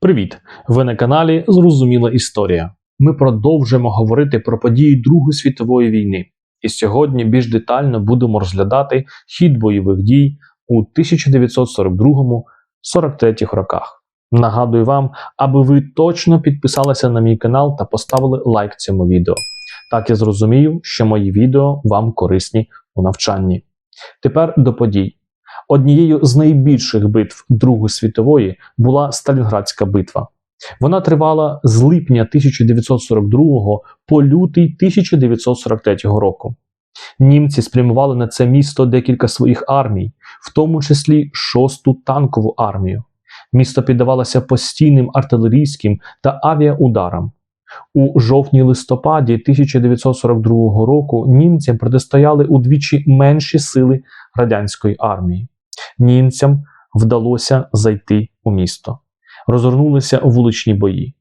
Привіт! Ви на каналі Зрозуміла Історія. Ми продовжуємо говорити про події Другої світової війни. І сьогодні більш детально будемо розглядати хід бойових дій у 1942-43 роках. Нагадую вам, аби ви точно підписалися на мій канал та поставили лайк цьому відео. Так я зрозумію, що мої відео вам корисні у навчанні. Тепер до подій. Однією з найбільших битв Другої світової була Сталінградська битва. Вона тривала з липня 1942 по лютий 1943 року. Німці спрямували на це місто декілька своїх армій, в тому числі шосту танкову армію. Місто піддавалося постійним артилерійським та авіаударам. У жовтні-листопаді 1942 року німцям протистояли удвічі менші сили радянської армії. Німцям вдалося зайти у місто. Розгорнулися вуличні бої.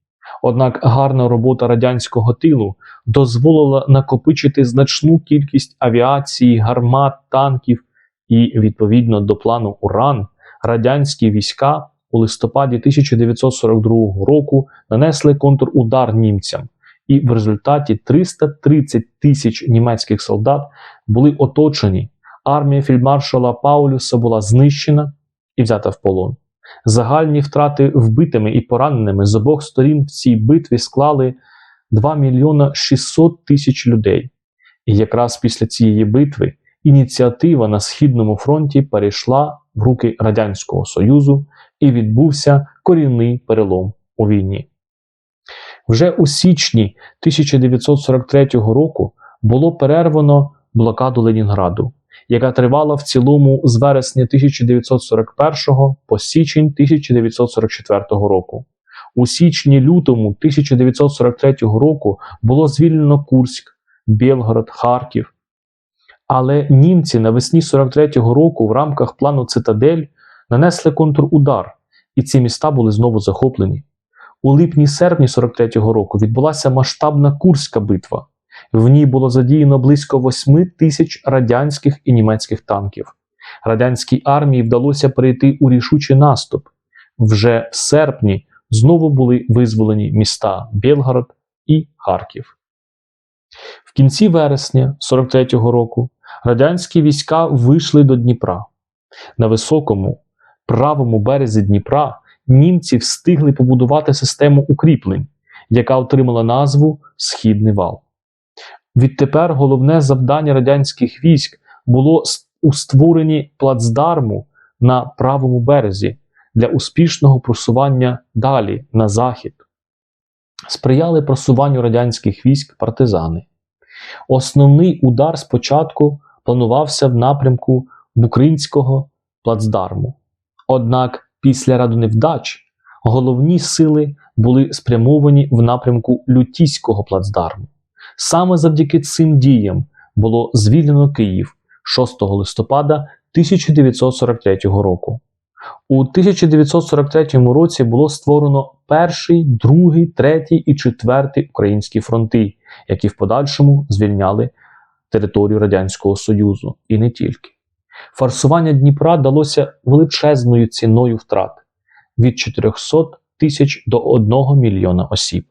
Однак гарна робота радянського тилу дозволила накопичити значну кількість авіації, гармат, танків і, відповідно до плану Уран, радянські війська у листопаді 1942 року нанесли контрудар німцям, і в результаті 330 тисяч німецьких солдат були оточені. Армія фільдмаршала Паулюса була знищена і взята в полон. Загальні втрати вбитими і пораненими з обох сторін в цій битві склали 2 мільйона 600 тисяч людей. І якраз після цієї битви ініціатива на Східному фронті перейшла в руки Радянського Союзу і відбувся корінний перелом у війні. Вже у січні 1943 року було перервано блокаду Ленінграду, яка тривала в цілому з вересня 1941 по січень 1944 року. У січні-лютому 1943 року було звільнено Курськ, Білгород, Харків. Але німці навесні 43-го року в рамках плану Цитадель нанесли контрудар, і ці міста були знову захоплені. У липні-серпні 43-го року відбулася масштабна Курська битва. В ній було задіяно близько 8 тисяч радянських і німецьких танків. Радянській армії вдалося перейти у рішучий наступ. Вже в серпні знову були визволені міста Білгород і Харків. В кінці вересня 43-го року радянські війська вийшли до Дніпра. На високому правому березі Дніпра німці встигли побудувати систему укріплень, яка отримала назву Східний вал. Відтепер головне завдання радянських військ було у створенні плацдарму на правому березі для успішного просування далі на захід. Сприяли просуванню радянських військ партизани. Основний удар спочатку планувався в напрямку Букринського плацдарму. Однак після раду невдач головні сили були спрямовані в напрямку Лютіського плацдарму. Саме завдяки цим діям було звільнено Київ 6 листопада 1943 року. У 1943 році було створено перший, другий, третій і четвертий українські фронти, які в подальшому звільняли територію Радянського Союзу і не тільки. Форсування Дніпра далося величезною ціною втрат від 400 тисяч до 1 мільйона осіб.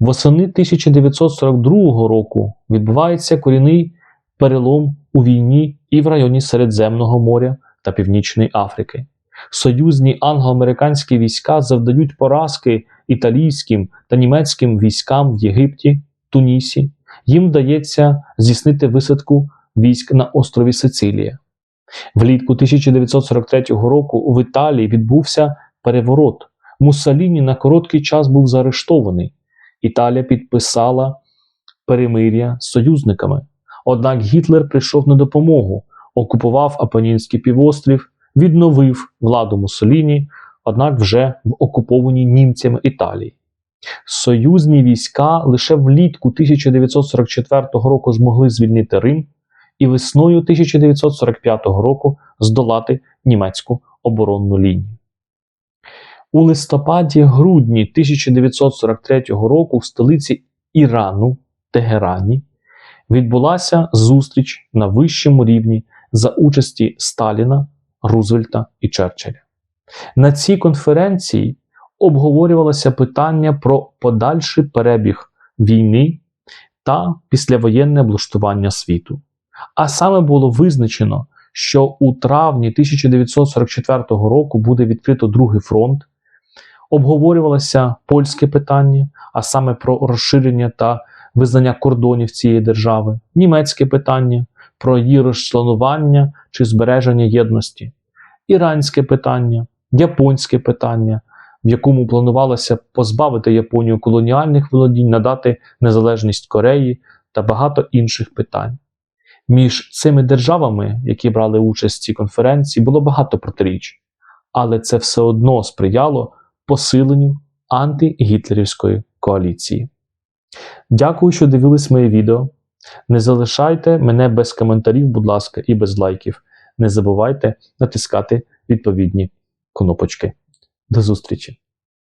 Восени 1942 року відбувається корінний перелом у війні і в районі Середземного моря та Північної Африки. Союзні англо-американські війська завдають поразки італійським та німецьким військам в Єгипті, Тунісі. Їм вдається здійснити висадку військ на острові Сицилія. Влітку 1943 року в Італії відбувся переворот. Муссоліні на короткий час був заарештований. Італія підписала перемир'я з союзниками. Однак Гітлер прийшов на допомогу, окупував Апенінський півострів, відновив владу Муссоліні, однак вже в окупованій німцями Італії. Союзні війська лише влітку 1944 року змогли звільнити Рим і весною 1945 року здолати німецьку оборонну лінію. У листопаді-грудні 1943 року в столиці Ірану, Тегерані, відбулася зустріч на вищому рівні за участі Сталіна, Рузвельта і Черчилля. На цій конференції обговорювалося питання про подальший перебіг війни та післявоєнне облаштування світу. А саме було визначено, що у травні 1944 року буде відкрито другий фронт. Обговорювалося польське питання, а саме про розширення та визнання кордонів цієї держави, німецьке питання про її розчленування чи збереження єдності, іранське питання, японське питання, в якому планувалося позбавити Японію колоніальних володінь, надати незалежність Кореї та багато інших питань. Між цими державами, які брали участь в цій конференції, було багато протиріч, але це все одно сприяло посиленню антигітлерівської коаліції. Дякую, що дивились моє відео. Не залишайте мене без коментарів, будь ласка, і без лайків. Не забувайте натискати відповідні кнопочки. До зустрічі!